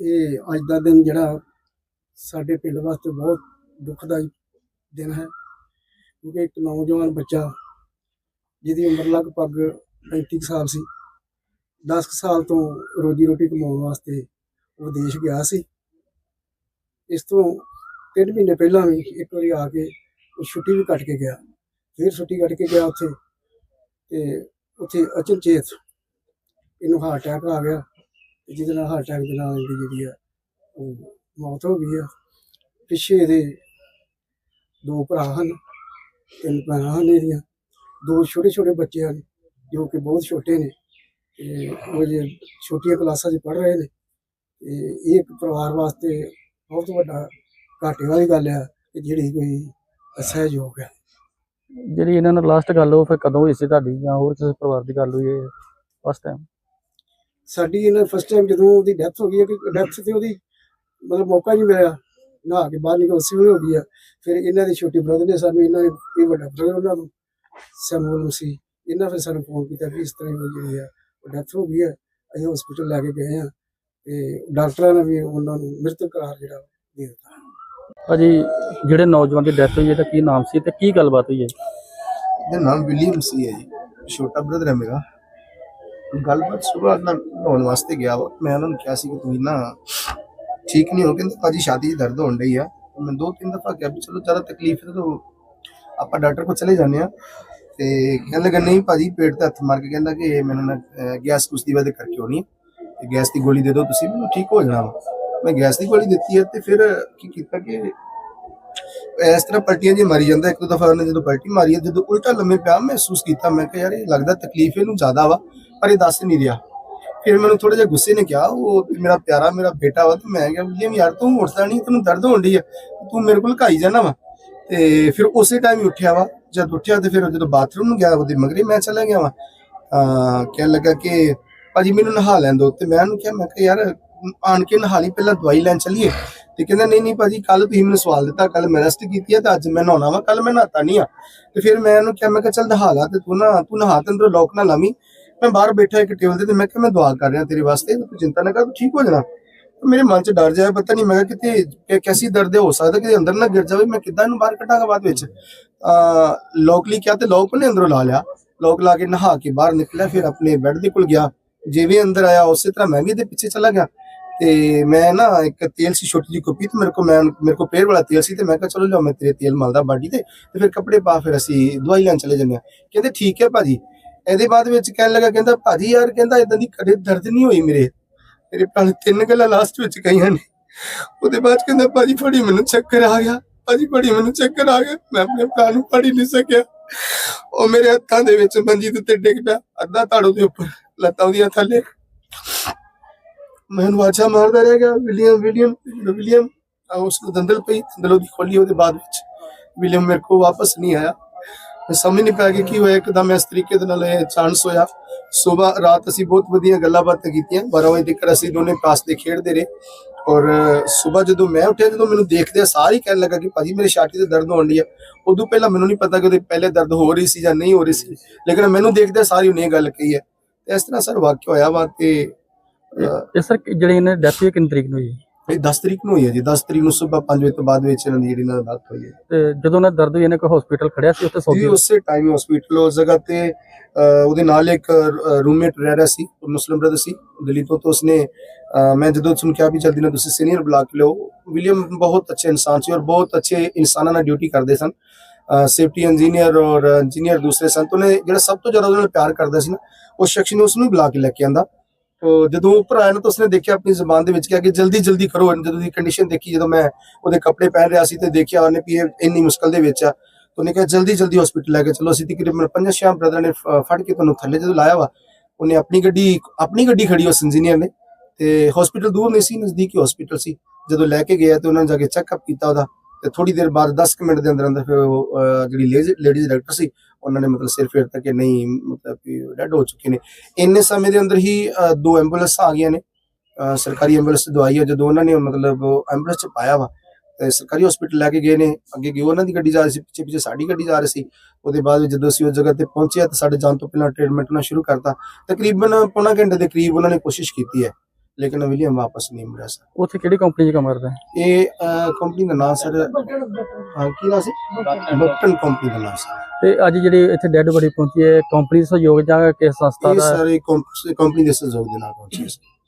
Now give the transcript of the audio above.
ਇਹ ਅੱਜ ਦਾ ਦਿਨ ਜਿਹੜਾ ਸਾਡੇ ਪਿੰਡ ਵਾਸਤੇ ਬਹੁਤ ਦੁਖਦਾਈ ਦਿਨ ਹੈ, ਕਿਉਂਕਿ ਇੱਕ ਨੌਜਵਾਨ ਬੱਚਾ ਜਿਹਦੀ ਉਮਰ ਲਗਭਗ 35 ਕੁ ਸਾਲ ਸੀ 10 ਕੁ ਸਾਲ ਤੋਂ ਰੋਜੀ ਰੋਟੀ ਕਮਾਉਣ ਵਾਸਤੇ ਉਹ ਵਿਦੇਸ਼ ਗਿਆ ਸੀ। ਇਸ ਤੋਂ ਤਿੰਨ ਮਹੀਨੇ ਪਹਿਲਾਂ ਵੀ ਇੱਕ ਵਾਰੀ ਆ ਕੇ ਉਹ ਛੁੱਟੀ ਵੀ ਕੱਟ ਕੇ ਗਿਆ। ਫਿਰ ਛੁੱਟੀ ਕੱਟ ਕੇ ਗਿਆ ਉੱਥੇ ਤੇ ਉੱਥੇ ਅਚਨਚੇਤ ਇਹਨੂੰ ਹਾਰਟ ਅਟੈਕ ਆ ਗਿਆ। ਤੇ ਜਿਹਦੇ ਨਾਲ ਹਾਰਟ ਅਟੈਕ ਦੇ ਨਾਲ ਇਹਦੀ ਜਿਹੜੀ ਆ, ਉਹ ਮੌਤ ਹੋ ਗਈ ਆ। ਪਿੱਛੇ ਇਹਦੇ ਦੋ ਭਰਾ ਹਨ, ਤਿੰਨ ਭੈਣਾਂ ਹਨ ਇਹਦੀਆਂ। ਦੋ ਛੋਟੇ ਛੋਟੇ ਬੱਚੇ ਹਨ, ਜੋ ਕਿ ਬਹੁਤ ਛੋਟੇ ਨੇ। ਤੇ ਉਹ ਜੇ ਛੋਟੀਆਂ ਕਲਾਸਾਂ 'ਚ ਪੜ੍ਹ ਰਹੇ ਨੇ, ਤੇ ਇਹ ਪਰਿਵਾਰ ਵਾਸਤੇ ਬਹੁਤ ਵੱਡਾ ਘਾਟੇ ਵਾਲੀ ਗੱਲ ਆ ਕਿ ਜਿਹੜੀ ਕੋਈ ਅਸਹਿਯੋਗ ਹੈ। ਜਿਹੜੀ ਇਹਨਾਂ ਨਾਲ ਲਾਸਟ ਗੱਲ, ਉਹ ਫਿਰ ਕਦੋਂ ਹੋਈ ਸੀ ਤੁਹਾਡੀ ਜਾਂ ਹੋਰ ਕਿਸੇ ਪਰਿਵਾਰ ਦੀ ਗੱਲ ਹੋਈ ਹੈ ਫਸਟ ਟਾਈਮ ਸਾਡੀ ਇਹਨਾਂ ਫਸਟ ਟਾਈਮ ਜਦੋਂ ਉਹਦੀ ਡੈਥ ਹੋ ਗਈ ਹੈ ਕਿ ਡੈਥ ਤੇ ਉਹਦੀ ਮਤਲਬ ਮੌਕਾ ਨਹੀਂ ਮਿਲਿਆ ਨਹਾ ਕੇ ਬਾਹਰ ਨਿਕਲ ਸਿਵਲ ਹੋ ਗਈ ਆ ਫਿਰ ਇਹਨਾਂ ਦੇ ਛੋਟੇ ਬ੍ਰਦਰ ਨੇ ਸਾਨੂੰ ਇਹਨਾਂ ਨੇ ਇਹ ਵੱਡਾ ਬ੍ਰਦਰ ਉਹਨਾਂ ਨੂੰ ਸੈਮੂਅਲ ਸੀ। ਇਹਨਾਂ ਫਿਰ ਸਾਨੂੰ ਫੋਨ ਕੀਤਾ ਵੀ ਇਸ ਤਰ੍ਹਾਂ ਦੀ ਜਿਹੜੀ ਆ ਉਹ ਡੈਥ ਹੋ ਗਈ ਹੈ ਅਸੀਂ ਹਸਪੀਟਲ ਲੈ ਕੇ ਗਏ ਆ ਤੇ ਡਾਕਟਰਾਂ ਨੇ ਵੀ ਉਹਨਾਂ ਨੂੰ ਮ੍ਰਿਤਕ ਕਰਾਰ ਜਿਹੜਾ ਦੇ ਦਿੱਤਾ। ਭਾਜੀ ਜਿਹੜੇ ਨੌਜਵਾਨ ਦੀ ਡੈਥ ਹੋਈ ਹੈ ਤਾਂ ਕੀ ਨਾਮ ਸੀ ਤੇ ਕੀ ਗੱਲਬਾਤ ਹੋਈ ਹੈ? ਇਹਦਾ ਨਾਮ ਵਿਲੀਅਮ ਸੀ ਹੈ ਜੀ। ਛੋਟਾ ਬ੍ਰਦਰ ਹੈ ਮੇਰਾ। ਗੱਲਬਾਤ ਸੁਬਾਹ ਨਾ ਨਹਾਉਣ ਵਾਸਤੇ ਗਿਆ ਵਾ। ਮੈਂ ਉਹਨਾਂ ਨੂੰ ਕਿਹਾ ਸੀ ਕਿ ਤੁਸੀਂ ਨਾ ਠੀਕ ਨਹੀਂ ਹੋ, ਕਹਿੰਦੇ ਭਾਜੀ ਛਾਤੀ 'ਚ ਦਰਦ ਹੋਣ ਡਈ ਆ। ਮੈਂ ਦੋ ਤਿੰਨ ਦਫਾ ਕਿਹਾ ਵੀ ਚਲੋ ਜ਼ਿਆਦਾ ਤਕਲੀਫ ਹੈ ਤਾਂ ਆਪਾਂ ਡਾਕਟਰ ਕੋਲ ਚਲੇ ਜਾਂਦੇ ਆ। ਤੇ ਕਹਿਣ ਲੱਗਾ, ਨਹੀਂ ਭਾਜੀ, ਪੇਟ ਤੇ ਹੱਥ ਮਾਰ ਕੇ ਕਹਿੰਦਾ ਕਿ ਮੈਨੂੰ ਨਾ ਗੈਸ ਕੁਛ ਦੀ ਵਜ੍ਹਾ ਕਰਕੇ ਹੋਣੀ ਤੇ ਗੈਸ ਦੀ ਗੋਲੀ ਦੇ ਦਿਓ ਤੁਸੀਂ, ਮੈਨੂੰ ਠੀਕ ਹੋ ਜਾਣਾ ਵਾ। ਮੈਂ ਗੈਸ ਦੀ ਗੋਲੀ ਦਿੱਤੀ ਹੈ ਤੇ ਫਿਰ ਕੀ ਕੀਤਾ ਕਿ ਇਸ ਤਰ੍ਹਾਂ ਪਲਟੀਆਂ ਜੀ ਮਾਰੀ ਜਾਂਦਾ। ਇੱਕ ਦੋ ਦਫਾ ਉਹਨੇ ਜਦੋਂ ਪਲਟੀ ਮਾਰੀ ਜਦੋਂ ਉਲਟਾ ਲੰਮੇ ਪਿਆ, ਮਹਿਸੂਸ ਕੀਤਾ। ਮੈਂ ਕਿਹਾ, ਯਾਰ, ਇਹ ਲੱਗਦਾ ਤਕਲੀਫ ਇਹਨੂੰ ਜ਼ਿਆਦਾ ਵਾ। ਪਰ ਇਹ ਦੱਸ ਨਹੀਂ ਰਿਹਾ। ਫਿਰ ਮੈਨੂੰ ਥੋੜਾ ਜਿਹਾ ਗੁੱਸੇ ਨੇ ਕਿਹਾ, ਉਹ ਮੇਰਾ ਪਿਆਰਾ ਮੇਰਾ ਬੇਟਾ ਵਾ, ਤੇ ਮੈਂ ਕਿਹਾ, ਵਿਲੀਅਮ ਯਾਰ, ਤੂੰ ਉੱਠਦਾ ਨਹੀਂ ਤੈਨੂੰ ਦਰਦ ਹੋਣ ਡਈ ਆ, ਤੂੰ ਮੇਰੇ ਕੋਲ ਘਾਈ ਜਾਣਾ ਵਾ। ਤੇ ਫਿਰ ਉਸੇ ਟਾਈਮ ਹੀ ਉੱਠਿਆ ਵਾ। ਜਦ ਉੱਠਿਆ ਤੇ ਫਿਰ ਜਦੋਂ ਬਾਥਰੂਮ ਨੂੰ ਗਿਆ ਉਹਦੇ ਮਗਰੇ, ਮੈਂ ਚਲਾ ਗਿਆ ਵਾ। ਆ ਕਹਿਣ ਲੱਗਾ ਕਿ ਭਾਜੀ ਮੈਨੂੰ ਨਹਾ ਲੈਣ ਦੋ ਤੇ ਮੈਂ ਉਹਨੂੰ ਕਿਹਾ, ਮੈਂ ਕਿਹਾ, ਯਾਰ, ਆਣ ਕੇ ਨਹਾ ਲਈ, ਪਹਿਲਾਂ ਦਵਾਈ ਲੈਣ ਚੱਲੀਏ। ਤੇ ਕਹਿੰਦਾ, ਨਹੀਂ ਨਹੀਂ ਭਾਜੀ ਕੱਲ ਤੁਸੀਂ ਮੈਨੂੰ ਸਵਾਲ ਦਿੱਤਾ ਕੱਲ ਮੈਂ ਰੈਸਟ ਕੀਤੀ ਹੈ ਤੇ ਅੱਜ ਮੈਂ ਨਹਾਉਣਾ ਵਾ ਕੱਲ ਮੈਂ ਨਹਾਤਾ ਨਹੀਂ ਆ। ਤੇ ਫਿਰ ਮੈਂ ਉਹਨੂੰ ਕਿਹਾ, ਮੈਂ ਕਿਹਾ, ਚੱਲ ਨਹਾ ਲਾ ਤੇ ਤੂੰ ਨਾ, ਤੂੰ ਨਹਾ ਤੇ ਲੋਕ ਨਾ ਲਾਵੀਂ। ਮੈਂ ਬਾਹਰ ਬੈਠਾ ਇੱਕ ਟੇਬਲ ਤੇ ਤੇ ਮੈਂ ਕਿਹਾ, ਮੈਂ ਦੁਆ ਕਰ ਰਿਹਾ ਤੇਰੇ ਵਾਸਤੇ, ਤੂੰ ਚਿੰਤਾ ਨਾ ਕਰ, ਤੂੰ ਠੀਕ ਹੋ ਜਾਣਾ। ਮੇਰੇ ਮਨ 'ਚ ਡਰ ਜਾਇਆ ਪਤਾ ਨਹੀਂ ਮੈਂ ਕਿਹਾ, ਕਿਤੇ ਕੈਸੀ ਦਰਦ ਹੋ ਸਕਦਾ ਕਿ ਅੰਦਰ ਨਾ ਗਿਰ ਜਾਵੇ, ਮੈਂ ਕਿੱਦਾਂ ਇਹਨੂੰ ਬਾਹਰ ਕੱਢਾਂਗਾ ਬਾਅਦ ਵਿੱਚ? ਆ ਲੋਕਲੀ ਕਿਹਾ ਤੇ ਲੋਕ ਨੇ ਅੰਦਰੋਂ ਲਾ ਲਿਆ। ਲੋਕ ਲਾ ਕੇ ਨਹਾ ਕੇ ਬਾਹਰ ਨਿਕਲਿਆ, ਫਿਰ ਆਪਣੇ ਬੈੱਡ ਦੇ ਕੋਲ ਗਿਆ। ਜਿਵੇਂ ਅੰਦਰ ਆਇਆ, ਉਸੇ ਤਰ੍ਹਾਂ ਮੈਂ ਵੀ ਇਹਦੇ ਪਿੱਛੇ ਚਲਾ ਗਿਆ। ਤੇ ਮੈਂ ਨਾ ਇੱਕ ਤੇਲ ਸੀ, ਛੋਟੀ ਜਿਹੀ ਕੁੱਪੀ ਤੇ ਮੇਰੇ ਕੋ ਮੈਂ, ਮੇਰੇ ਕੋ ਪੇਰ ਵਾਲਾ ਤੇਲ ਸੀ ਤੇ ਮੈਂ ਕਿਹਾ, ਚਲੋ ਲਿਆਓ, ਮੈਂ ਤੇਰੇ ਤੇਲ ਮਲਦਾ, ਬਾਡੀ ਤੇ ਤੇ ਫਿਰ ਕੱਪੜੇ ਪਾ, ਫਿਰ ਅਸੀਂ ਦਵਾਈ ਲੈਣ ਚਲੇ ਜੰਨੇ ਕਹਿੰਦੇ, ਠੀਕ ਹੈ ਭਾਜੀ। ਇਹਦੇ ਬਾਅਦ ਵਿੱਚ ਕਹਿਣ ਲੱਗਾ, ਕਹਿੰਦਾ, ਭਾਜੀ ਯਾਰ, ਕਹਿੰਦਾ ਇਦਾਂ ਦੀ ਕਦੇ ਦਰਦ ਨਹੀਂ ਹੋਈ ਮੇਰੇ। ਮੇਰੇ ਭਰਾ ਤਿੰਨ ਗੱਲਾਂ ਲਾਸਟ ਵਿੱਚ ਕਹੀਆਂ ਨੇ। ਉਹਦੇ ਬਾਅਦ ਕਹਿੰਦਾ, ਭਾਜੀ, ਫੜੀ ਮੈਨੂੰ ਚੱਕਰ ਆ ਗਿਆ। ਭਾਜੀ, ਫੜੀ ਮੈਨੂੰ ਚੱਕਰ ਆ ਗਿਆ। ਮੈਂ ਆਪਣੇ ਭਰਾ ਨੂੰ ਫੜ ਨਹੀਂ ਸਕਿਆ। ਉਹ ਮੇਰੇ ਹੱਥਾਂ ਦੇ ਵਿੱਚ ਮੰਜੀ ਦੇ ਉੱਤੇ ਡਿੱਗ ਪਿਆ, ਅੱਧਾ ਧੜ ਦੇ ਉੱਪਰ, ਲੱਤਾਂ ਉਹਦੀਆਂ ਥੱਲੇ। ਮੈਂ ਉਹਨੂੰ ਆਵਾਜ਼ਾਂ ਮਾਰਦਾ ਰਹਿ ਗਿਆ ਵਿਲੀਅਮ ਵਿਲੀਅਮ ਵਿਲੀਅਮ ਉਸ ਨੂੰ ਦੰਦਲ ਪਈ, ਦੰਦਲ ਉਹਦੀ ਖੋਲੀ, ਉਹਦੇ ਬਾਅਦ ਵਿੱਚ। ਵਿਲੀਅਮ ਮੇਰੇ ਕੋਲ ਵਾਪਸ ਨਹੀਂ ਆਇਆ। ਸਮਝ ਨਹੀਂ ਪਾਇਆ ਕਿ ਕੀ ਹੋਇਆ। ਇੱਕਦਮ ਇਸ ਤਰੀਕੇ ਦੇ ਨਾਲ ਇਹ ਚਾਂਸ ਹੋਇਆ। ਸਵੇਰ ਰਾਤ ਅਸੀਂ ਬਹੁਤ ਵਧੀਆ ਗੱਲਾਂ ਬਾਤਾਂ ਕੀਤੀਆਂ। 12 ਵਜੇ ਤੱਕ ਅਸੀਂ ਦੋਨੇ ਪਾਸ ਤੇ ਖੇਡਦੇ ਰਹੇ। ਔਰ ਸਵੇਰ ਜਦੋਂ ਮੈਂ ਉੱਠਿਆ ਜਦੋਂ ਮੈਨੂੰ ਦੇਖਦੇ ਸਾਰੀ ਕਹਿਣ ਲੱਗਾ ਕਿ ਭਾਜੀ ਮੇਰੇ ਛਾਤੀ ਤੇ ਦਰਦ ਹੋਣ ਡਈ ਆ। ਉਦੋਂ ਪਹਿਲਾਂ ਮੈਨੂੰ ਨਹੀਂ ਪਤਾ ਕਿ ਉਹਦੇ ਪਹਿਲੇ ਦਰਦ ਹੋ ਰਹੀ ਸੀ ਜਾਂ ਨਹੀਂ ਹੋ ਰਹੀ ਸੀ। ਲੇਕਿਨ ਮੈਨੂੰ ਦੇਖਦੇ ਸਾਰੀ ਉਹਨੇ ਗੱਲ ਕਹੀ ਹੈ। ਤੇ ਇਸ ਤਰ੍ਹਾਂ ਸਰ ਵਾਕਿਆ ਹੋਇਆ ਵਾ ਤੇ ਅਹ, ਇਹ ਸਰ ਜਿਹੜੀ ਇਹਨਾਂ ਦੀ ਡੈਥ ਹੋਈ ਕਿੰਨੀ ਤਰੀਕ ਨੂੰ ਹੋਈ ਇਹ 10 ਤਰੀਕ ਨੂੰ ਹੋਈ ਹੈ ਜੀ 10 ਤਰੀਕ ਨੂੰ ਸਵੇਰ 5 ਵਜੇ ਤੋਂ ਬਾਅਦ ਵਿੱਚ ਇਹਨਾਂ ਦੀ ਜਿਹੜੀ ਨਾਲ ਡੈਥ ਹੋਈ ਹੈ। ਤੇ ਜਦੋਂ ਉਹਨਾਂ ਦਰਦ ਹੋਈ ਇਹਨੇ ਕੋਈ ਹਸਪੀਟਲ ਖੜਿਆ ਸੀ ਉੱਥੇ ਜੀ ਸੌਦੀ ਉਸੇ ਟਾਈਮ ਹਸਪੀਟਲ ਉਸ ਜਗ੍ਹਾ ਤੇ ਅਹ, ਉਹਦੇ ਨਾਲ ਇੱਕ ਰੂਮਮੇਟ ਰਹਿ ਰਿਹਾ ਸੀ ਉਹ ਮੁਸਲਿਮ ਬ੍ਰਦਰ ਸੀ ਦਿੱਲੀ ਤੋਂ ਤਾਂ ਉਸਨੇ ਅਹ, ਮੈਂ ਜਦੋਂ ਉਸਨੂੰ ਕਿਹਾ ਵੀ ਜਲਦੀ ਨਾਲ ਤੁਸੀਂ ਸੀਨੀਅਰ ਬੁਲਾ ਕੇ ਲਿਓ ਵਿਲੀਅਮ ਬਹੁਤ ਅੱਛੇ ਇਨਸਾਨ ਸੀ ਔਰ ਬਹੁਤ ਅੱਛੇ ਇਨਸਾਨਾਂ ਨਾਲ ਡਿਊਟੀ ਕਰਦੇ ਸਨ। ਸੇਫਟੀ ਇੰਜੀਨੀਅਰ ਔਰ ਇੰਜੀਨੀਅਰ ਦੂਸਰੇ ਸਨ ਤੋਂ ਨੇ ਜਿਹੜਾ ਸਭ ਤੋਂ ਜ਼ਿਆਦਾ ਉਹਦੇ ਨਾਲ ਪਿਆਰ ਕਰਦਾ ਸੀ ਨਾ ਉਸ ਸ਼ਖਸ ਨੇ ਉਸਨੂੰ ਬੁਲਾ ਕੇ ਲੈ ਕੇ ਆਂਦਾ। ਜਦੋਂ ਉੱਪਰ ਆਇਆ ਤਾਂ ਉਸਨੇ ਦੇਖਿਆ ਆਪਣੀ ਜ਼ਬਾਨ ਦੇ ਵਿੱਚ ਕਿਹਾ ਕਿ ਜਲਦੀ ਜਲਦੀ ਕਰੋ। ਜਦੋਂ ਦੀ ਕੰਡੀਸ਼ਨ ਦੇਖੀ, ਜਦੋਂ ਮੈਂ ਉਹਦੇ ਕੱਪੜੇ ਪਹਿਨ ਰਿਹਾ ਸੀ ਤੇ ਦੇਖਿਆ ਉਹਨੇ ਵੀ ਇਹ ਇੰਨੀ ਮੁਸ਼ਕਲ ਦੇ ਵਿੱਚ ਆ, ਤਾਂ ਉਹਨੇ ਕਿਹਾ, ਜਲਦੀ ਜਲਦੀ ਹਸਪੀਟਲ ਲੈ ਕੇ ਚਲੋ। ਅਸੀਂ ਤਕਰੀਬਨ ਪੰਜਾਂ ਛੇ ਬ੍ਰਦਰ ਨੇ ਫੜ ਕੇ ਤੁਹਾਨੂੰ ਥੱਲੇ ਜਦੋਂ ਲਾਇਆ ਵਾ, ਉਹਨੇ ਆਪਣੀ ਗੱਡੀ ਆਪਣੀ ਗੱਡੀ ਖੜੀ ਉਸ ਇੰਜੀਨੀਅਰ ਨੇ ਤੇ ਹਸਪੀਟਲ ਦੂਰ ਨਹੀਂ ਸੀ, ਨਜ਼ਦੀਕੀ ਹੀ ਹਸਪੀਟਲ ਸੀ। ਜਦੋਂ ਲੈ ਕੇ ਗਿਆ ਤੇ ਉਹਨਾਂ ਨੇ ਜਾ ਕੇ ਚੈੱਕਅਪ ਕੀਤਾ ਉਹਦਾ। ਤੇ ਥੋੜੀ ਦੇਰ ਬਾਅਦ 10 ਮਿੰਟ ਦੇ ਅੰਦਰ ਅੰਦਰ ਫਿਰ ਉਹ, ਜਿਹੜੀ ਲੇਡੀਜ਼ ਡਾਕਟਰ ਸੀ ਉਹਨਾਂ ਨੇ ਮਤਲਬ ਸਿਰ ਫੇਰਤਾ ਕਿ ਨਹੀਂ ਮਤਲਬ ਕਿ ਡੈਡ ਹੋ ਚੁੱਕੇ ਨੇ। ਇੰਨੇ ਸਮੇਂ ਦੇ ਅੰਦਰ ਹੀ ਦੋ ਐਂਬੂਲੈਂਸ ਆ ਗਈਆਂ ਨੇ। ਸਰਕਾਰੀ ਐਂਬੂਲੈਂਸ ਦਵਾਈ ਹੈ ਜਦੋਂ ਉਹਨਾਂ ਨੇ ਮਤਲਬ ਐਂਬੂਲੈਂਸ ਚ ਪਾਇਆ ਵਾ ਤੇ ਸਰਕਾਰੀ ਹਸਪੀਟਲ ਲੈ ਕੇ ਗਏ ਨੇ। ਅੱਗੇ ਗਏ ਉਹਨਾਂ ਦੀ ਗੱਡੀ ਜਾ ਰਹੀ ਸੀ ਪਿੱਛੇ ਪਿੱਛੇ ਸਾਡੀ ਗੱਡੀ ਜਾ ਰਹੀ ਸੀ। ਉਹਦੇ ਬਾਅਦ ਜਦੋਂ ਅਸੀਂ ਉਸ ਜਗ੍ਹਾ ਤੇ ਪਹੁੰਚਿਆ ਤਾਂ ਸਾਡੇ ਜਾਣ ਤੋਂ ਪਹਿਲਾਂ ਟ੍ਰੀਟਮੈਂਟ ਉਹਨਾਂ ਸ਼ੁਰੂ ਕਰਤਾ। ਤਕਰੀਬਨ ਪੌਣਾ ਘੰਟੇ ਦੇ ਕਰੀਬ ਉਹਨਾਂ ਨੇ ਕੋਸ਼ਿਸ਼ ਕੀਤੀ ਹੈ। ਲੇਕਿਨ ਵਿਲੀਅਮ ਵਾਪਸ ਨਹੀਂ ਮੁੜਿਆ ਸਰ। ਉੱਥੇ ਕਿਹੜੀ ਕੰਪਨੀ 'ਚ ਕੰਮ ਕਰਦਾ ਹੈ? ਇਹ ਕੰਪਨੀ ਦਾ ਨਾਮ ਸਰ ਹਾਂ, ਕੀ ਨਾਮ ਸੀ? ਬਕਟਨ ਕੰਪਨੀ ਦਾ ਨਾਮ ਸਰ। ਤੇ ਅੱਜ ਜਿਹੜੀ ਇੱਥੇ ਡੈੱਡ ਬੜੀ ਪਹੁੰਚੀ ਹੈ ਕੰਪਨੀ ਦਾ ਸਹਿਯੋਗ ਜਾਂ ਕਿਸ ਸੰਸਥਾ ਇਹ ਦਾ ਸਾਰੇ ਕੰਪਨੀ ਦੇ ਸਹਿਯੋਗ ਦੇ ਨਾਲ ਪਹੁੰਚੀ ਹੈ ਸਰ।